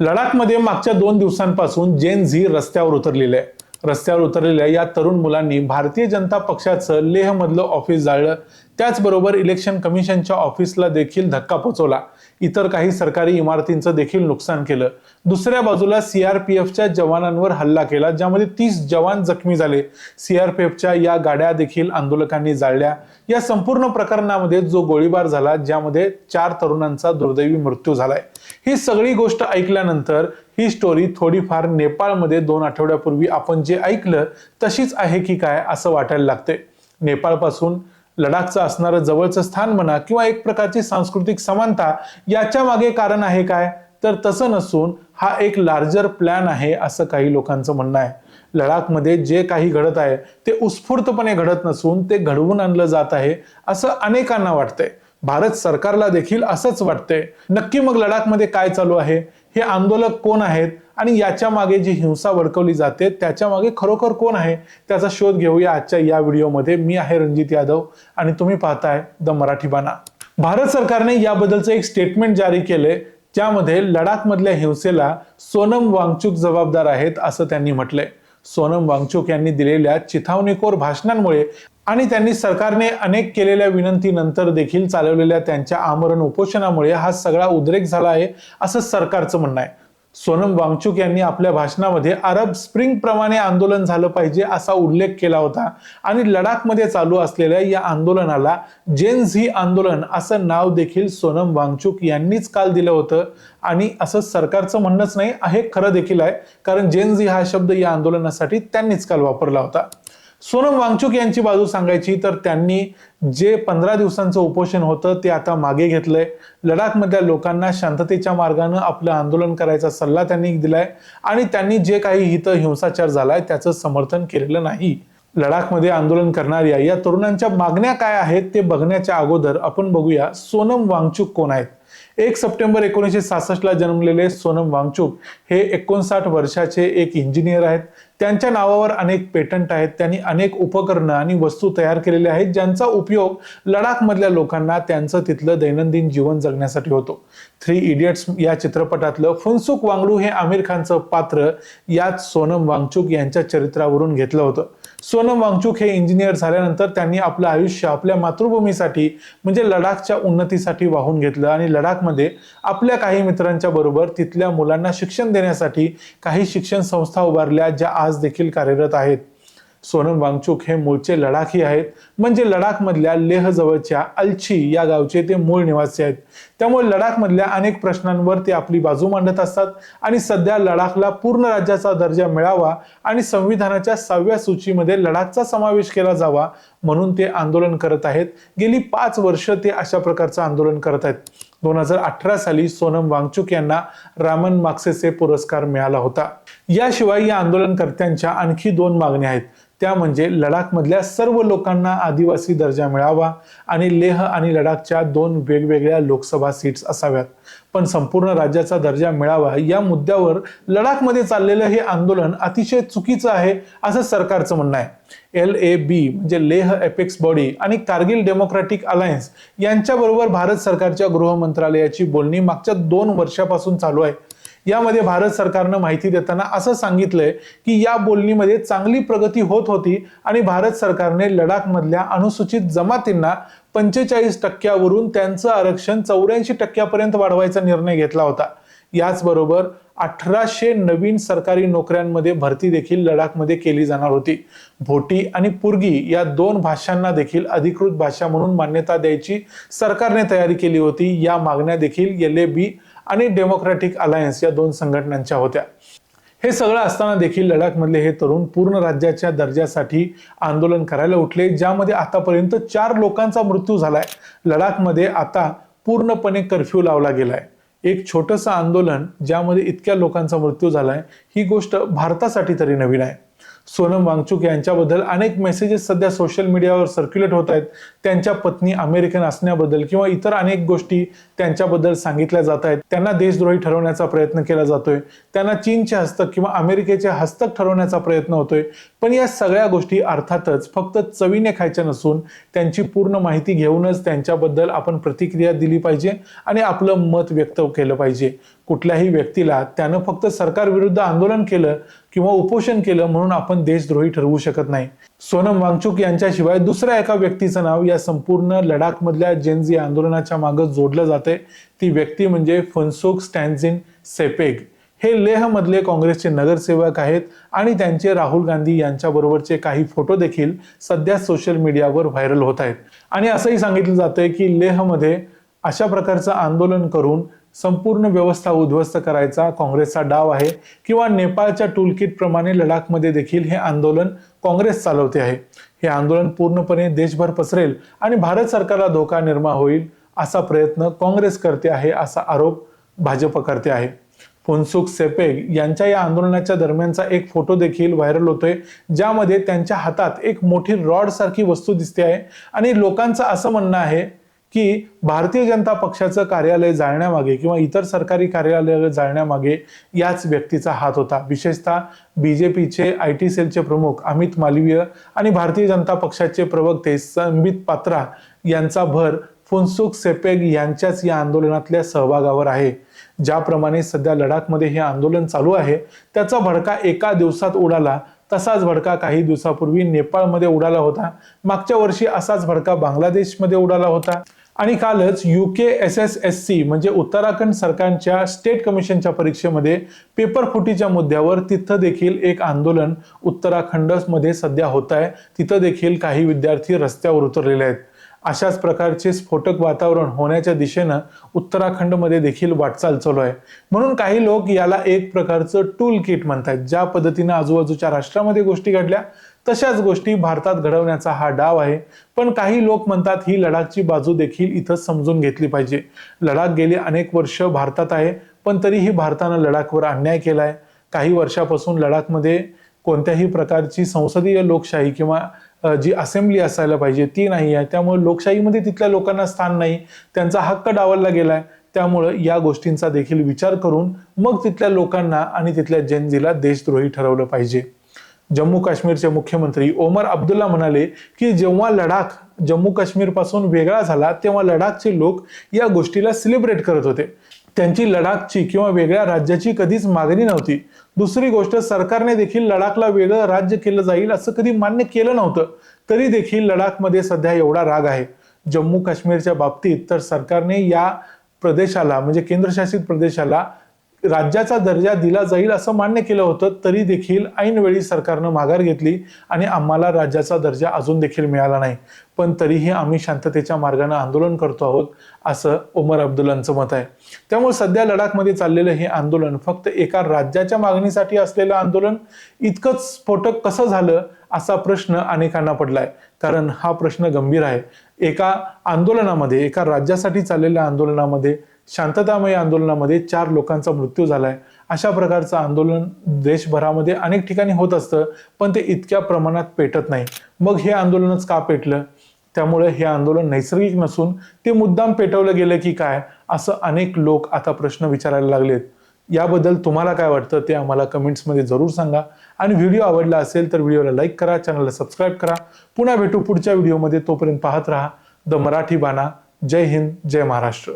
लडाखमध्ये मागच्या दोन दिवसांपासून जेन झी रस्त्यावर उतरलेले आहे. रस्त्यावर उतरलेल्या या तरुण मुलांनी भारतीय जनता पक्षाचं लेहमधलं ऑफिस जाळलं. त्याचबरोबर इलेक्शन कमिशनच्या ऑफिसला देखील धक्का पोचवला. इतर काही सरकारी इमारतींचं देखील नुकसान केलं. दुसऱ्या बाजूला सीआरपीएफच्या जवानांवर हल्ला केला ज्यामध्ये तीस जवान जखमी झाले. सीआरपीएफच्या या गाड्या देखील आंदोलकांनी जाळल्या. या संपूर्ण प्रकरणामध्ये जो गोळीबार झाला ज्यामध्ये चार तरुणांचा दुर्दैवी मृत्यू झालाय. ही सगळी गोष्ट ऐकल्यानंतर ही स्टोरी थोडीफार नेपाळमध्ये दोन आठवड्यापूर्वी आपण जे ऐकलं तशीच आहे की काय असं वाटायला लागते नेपाळपासून लडाखचं असणारं जवळचं स्थान म्हणा किंवा एक प्रकारची सांस्कृतिक समानता याच्या मागे कारण आहे काय? तर तसं नसून हा एक लार्जर प्लॅन आहे असं काही लोकांचं म्हणणं आहे. लडाखमध्ये जे काही घडत आहे ते उत्स्फूर्तपणे घडत नसून ते घडवून आणलं जात आहे असं अनेकांना वाटतंय. भारत सरकारला देखील असंच वाटतंय. नक्की मग लडाखमध्ये काय चालू आहे? हे आंदोलक कोण आहेत आणि याच्या मागे जी हिंसा वडकवली जाते त्याच्यामागे खरोखर कोण आहे? त्याचा शोध घेऊया आजच्या या व्हिडिओमध्ये. मी आहे रणजित यादव आणि तुम्ही पाहताय द मराठी बाणा. भारत सरकारने याबद्दलचं एक स्टेटमेंट जारी केले ज्यामध्ये लडाखमधल्या हिंसेला सोनम वांगचुक जबाबदार आहेत असं त्यांनी म्हटलंय. सोनम वांगचुक यांनी दिलेल्या चिथावणीखोर भाषणांमुळे आणि त्यांनी सरकारने अनेक केलेल्या विनंतीनंतर देखील चालवलेल्या त्यांच्या आमरण उपोषणामुळे हा सगळा उद्रेक झाला आहे असं सरकारचं म्हणणं आहे. सोनम वांगचुक यांनी आपल्या भाषणामध्ये अरब स्प्रिंग प्रमाणे आंदोलन झालं पाहिजे असा उल्लेख केला होता आणि लडाखमध्ये चालू असलेल्या या आंदोलनाला जेन झी आंदोलन असं नाव देखील सोनम वांगचुक यांनीच काल दिलं होतं. आणि असं सरकारचं म्हणणंच नाही हे खरं देखील आहे कारण जेन झी हा शब्द या आंदोलनासाठी त्यांनीच काल वापरला होता. सोनम वांगचुक यांची बाजू सांगायची तर त्यांनी जे पंधरा दिवसांचं उपोषण होतं ते आता मागे घेतलंय. लडाखमधल्या लोकांना शांततेच्या मार्गानं आपलं आंदोलन करायचा सल्ला त्यांनी दिलाय आणि त्यांनी जे काही हित हिंसाचार झालाय त्याचं समर्थन केलेलं नाही. लडाखमध्ये आंदोलन करणाऱ्या या तरुणांच्या मागण्या काय आहेत ते बघण्याच्या अगोदर आपण बघूया सोनम वांगचुक कोण आहेत. एक सप्टेंबर एकोणीसशे सासष्टला जन्मलेले सोनम वांगचुक हे एकोणसाठ वर्षाचे एक इंजिनियर आहेत. त्यांच्या नावावर अनेक पेटंट आहेत त्यांनी अनेक उपकरणं आणि वस्तू तयार केलेल्या आहेत ज्यांचा उपयोग लडाखमधल्या लोकांना त्यांचं तिथलं दैनंदिन जीवन जगण्यासाठी होतो. थ्री इडियट्स या चित्रपटातलं फुनसुक वांगडू हे आमिर खानचं पात्र यात सोनम वांगचुक यांच्या चरित्रावरून घेतलं होतं. सोनम वांगचुक हे इंजिनियर झाल्यानंतर त्यांनी आपलं आयुष्य आपल्या मातृभूमीसाठी म्हणजे लडाखच्या उन्नतीसाठी वाहून घेतलं. आणि लडाखमध्ये आपल्या काही मित्रांच्या बरोबर तिथल्या मुलांना शिक्षण देण्यासाठी काही शिक्षण संस्था उभारल्या ज्या आज देखील कार्यरत आहेत. सोनम वांगचुक हे मूळचे लडाखी आहेत. म्हणजे लडाखमधल्या लेह जवळच्या अलची या गावचे ते मूळ निवासी आहेत. त्यामुळे लडाखमधल्या अनेक प्रश्नांवर ते आपली बाजू मांडत असतात. आणि सध्या लडाखला पूर्ण राज्याचा दर्जा मिळावा आणि संविधानाच्या सहाव्या सूचीमध्ये लडाखचा समावेश केला जावा म्हणून ते आंदोलन करत आहेत. गेली पाच वर्ष ते अशा प्रकारचं आंदोलन करत आहेत. दोन हजार अठरा साली सोनम वांगचुक यांना रामन माक्सेसे पुरस्कार मिळाला होता. याशिवाय या आंदोलनकर्त्यांच्या आणखी दोन मागण्या आहेत. त्या म्हणजे लडाखमधल्या सर्व लोकांना आदिवासी दर्जा मिळावा आणि लेह आणि लडाखच्या दोन वेगवेगळ्या लोकसभा सीट्स असाव्यात. पण संपूर्ण राज्याचा दर्जा मिळावा या मुद्द्यावर लडाखमध्ये चाललेलं हे आंदोलन अतिशय चुकीचं आहे असं सरकारचं म्हणणं आहे. एल ए बी म्हणजे लेह एपेक्स बॉडी आणि कारगिल डेमोक्रॅटिक अलायन्स यांच्याबरोबर भारत सरकारच्या गृह मंत्रालयाची बोलणी मागच्या दोन वर्षापासून चालू आहे. यामध्ये भारत सरकारनं माहिती देताना असं सांगितलंय की या बोलणीमध्ये चांगली प्रगती होत होती आणि भारत सरकारने लडाखमधल्या अनुसूचित जमातींना पंचेचाळीस टक्क्यावरून त्यांचं आरक्षण चौऱ्याऐंशी टक्क्यापर्यंत वाढवायचा निर्णय घेतला होता. याचबरोबर अठराशे नवीन सरकारी नोकऱ्यांमध्ये भरती देखील लडाखमध्ये केली जाणार होती. भोटी आणि पुर्गी या दोन भाषांना देखील अधिकृत भाषा म्हणून मान्यता द्यायची सरकारने तयारी केली होती. या मागण्या देखील एल ए बी आणि डेमोक्रॅटिक अलायन्स या दोन संघटनांच्या होत्या. हे सगळं असताना देखील लडाखमधले हे तरुण पूर्ण राज्याच्या दर्जासाठी आंदोलन करायला उठले ज्यामध्ये आतापर्यंत चार लोकांचा मृत्यू झालाय. लडाखमध्ये आता पूर्णपणे कर्फ्यू लावला गेलाय. एक छोटंसं आंदोलन ज्यामध्ये इतक्या लोकांचा मृत्यू झालाय ही गोष्ट भारतासाठी तरी नवीन आहे. सोनम वांगचुक यांच्याबद्दल अनेक मेसेजेस सध्या सोशल मीडियावर सर्क्युलेट होत आहेत. त्यांच्या पत्नी अमेरिकन असण्याबद्दल किंवा इतर अनेक गोष्टी त्यांच्याबद्दल सांगितल्या जात आहेत. त्यांना देशद्रोही ठरवण्याचा प्रयत्न केला जातोय. त्यांना चीनचे हस्तक किंवा अमेरिकेचे हस्तक ठरवण्याचा प्रयत्न होतोय. पण या सगळ्या गोष्टी अर्थातच फक्त चवीने खायच्या नसून त्यांची पूर्ण माहिती घेऊनच त्यांच्याबद्दल आपण प्रतिक्रिया दिली पाहिजे आणि आपलं मत व्यक्त केलं पाहिजे. कुठल्याही व्यक्तीला त्यानं फक्त सरकारविरुद्ध आंदोलन केलं किंवा उपोषण केलं म्हणून आपण देशद्रोही ठरवू शकत नाही. सोनम वांगचुक यांच्याशिवाय दुसऱ्या एका व्यक्तीचं नाव या संपूर्ण लडाखमधल्या जेनझी आंदोलनाच्या मागं जोडलं जाते ती व्यक्ती म्हणजे फनसोक स्टॅन्झिन सेपेग. हे लेहमधले काँग्रेसचे नगरसेवक आहेत आणि त्यांचे राहुल गांधी यांच्याबरोबरचे काही फोटो देखील सध्या सोशल मीडियावर व्हायरल होत आहेत. आणि असंही सांगितलं जातंय की लेहमध्ये अशा प्रकारचं आंदोलन करून संपूर्ण व्यवस्था उद्ध्वस्त करायचा काँग्रेसचा डाव आहे किंवा नेपाळच्या टूलकिट प्रमाणे लडाखमध्ये देखील हे आंदोलन काँग्रेस चालवते आहे. हे आंदोलन पूर्णपणे देशभर पसरेल आणि भारत सरकारला धोका निर्माण होईल असा प्रयत्न काँग्रेस करते आहे असा आरोप भाजप करते आहे. फुनसुक सेपेग यांच्या या आंदोलनाच्या दरम्यानचा एक फोटो देखील व्हायरल होतोय ज्यामध्ये त्यांच्या हातात एक मोठी रॉड सारखी वस्तू दिसते आहे आणि लोकांचं असं म्हणणं आहे की भारतीय जनता पक्षाचं कार्यालय जाळण्यामागे किंवा इतर सरकारी कार्यालय जाळण्यामागे याच व्यक्तीचा हात होता. विशेषतः बी जे पीचे आय टी सेलचे प्रमुख अमित मालवीय आणि भारतीय जनता पक्षाचे प्रवक्ते संबित पात्रा यांचा भर फुनसुख सेपेग यांच्याच या आंदोलनातल्या सहभागावर आहे. ज्याप्रमाणे सध्या लडाखमध्ये हे आंदोलन चालू आहे त्याचा भडका एका दिवसात उडाला तसाच भडका काही दिवसापूर्वी नेपाळमध्ये उडाला होता. मागच्या वर्षी असाच भडका बांगलादेशमध्ये उडाला होता. आणि कालच UK S S S C म्हणजे उत्तराखंड सरकारच्या स्टेट कमिशनच्या परीक्षेमध्ये पेपर फुटीच्या मुद्द्यावर तिथं देखील एक आंदोलन उत्तराखंडमध्ये सध्या होत आहे. तिथं देखील काही विद्यार्थी रस्त्यावर उतरलेले आहेत. अशाच प्रकारचे स्फोटक वातावरण होण्याच्या दिशेनं उत्तराखंडमध्ये देखील वाटचाल चालू आहे. म्हणून काही लोक याला एक प्रकारचं टूल किट म्हणतात ज्या पद्धतीनं आजूबाजूच्या राष्ट्रामध्ये गोष्टी घडल्या तशाच गोष्टी भारतात घडवण्याचा हा डाव आहे. पण काही लोक म्हणतात ही लडाखची बाजू देखील इथं समजून घेतली पाहिजे. लडाख गेली अनेक वर्ष भारतात आहे पण तरीही भारतानं लडाखवर अन्याय केलाय. काही वर्षापासून लडाखमध्ये कोणत्याही प्रकारची संसदीय लोकशाही किंवा जी असेंब्ली असायला पाहिजे ती नाही आहे. त्यामुळे लोकशाहीमध्ये तिथल्या लोकांना स्थान नाही. त्यांचा हक्क डावलला गेलाय. त्यामुळं या गोष्टींचा देखील विचार करून मग तिथल्या लोकांना आणि तिथल्या जनजीला देशद्रोही ठरवलं पाहिजे. जम्मू काश्मीरचे मुख्यमंत्री ओमर अब्दुल्ला म्हणाले की जेव्हा लडाख जम्मू काश्मीरपासून वेगळा झाला तेव्हा लडाखचे लोक या गोष्टीला सेलिब्रेट करत होते. त्यांची लडाखची किंवा वेगळ्या राज्याची कधीच मागणी नव्हती. दुसरी गोष्ट सरकारने देखील लडाखला वेगळं राज्य केलं जाईल असं कधी मान्य केलं नव्हतं. तरी देखील लडाखमध्ये सध्या एवढा राग आहे. जम्मू काश्मीरच्या बाबतीत तर सरकारने या प्रदेशाला म्हणजे केंद्रशासित प्रदेशाला राज्याचा दर्जा दिला जाईल असं मान्य केलं होतं तरी देखील ऐनवेळी सरकारनं माघार घेतली आणि आम्हाला राज्याचा दर्जा अजून देखील मिळाला नाही. पण तरीही आम्ही शांततेच्या मार्गाने आंदोलन करतो आहोत असं ओमर अब्दुल्लांचं मत आहे. त्यामुळे सध्या लडाखमध्ये चाललेलं हे आंदोलन फक्त एका राज्याच्या मागणीसाठी असलेलं आंदोलन इतकंच स्फोटक कसं झालं असा प्रश्न अनेकांना पडलाय. कारण हा प्रश्न गंभीर आहे. एका आंदोलनामध्ये एका राज्यासाठी चाललेल्या आंदोलनामध्ये शांततामय आंदोलनामध्ये चार लोकांचा मृत्यू झालाय. अशा प्रकारचं आंदोलन देशभरामध्ये अनेक ठिकाणी होत असतं पण ते इतक्या प्रमाणात पेटत नाही. मग हे आंदोलनच का पेटलं? त्यामुळे हे आंदोलन नैसर्गिक नसून ते मुद्दाम पेटवलं गेलं की काय असं अनेक लोक आता प्रश्न विचारायला लागलेत. याबद्दल तुम्हाला काय वाटतं ते आम्हाला कमेंट्समध्ये जरूर सांगा. आणि व्हिडिओ आवडला असेल तर व्हिडिओला लाईक करा चॅनलला सबस्क्राईब करा. पुन्हा भेटू पुढच्या व्हिडिओमध्ये. तोपर्यंत पाहत राहा. द मराठी बाणा. जय हिंद जय महाराष्ट्र.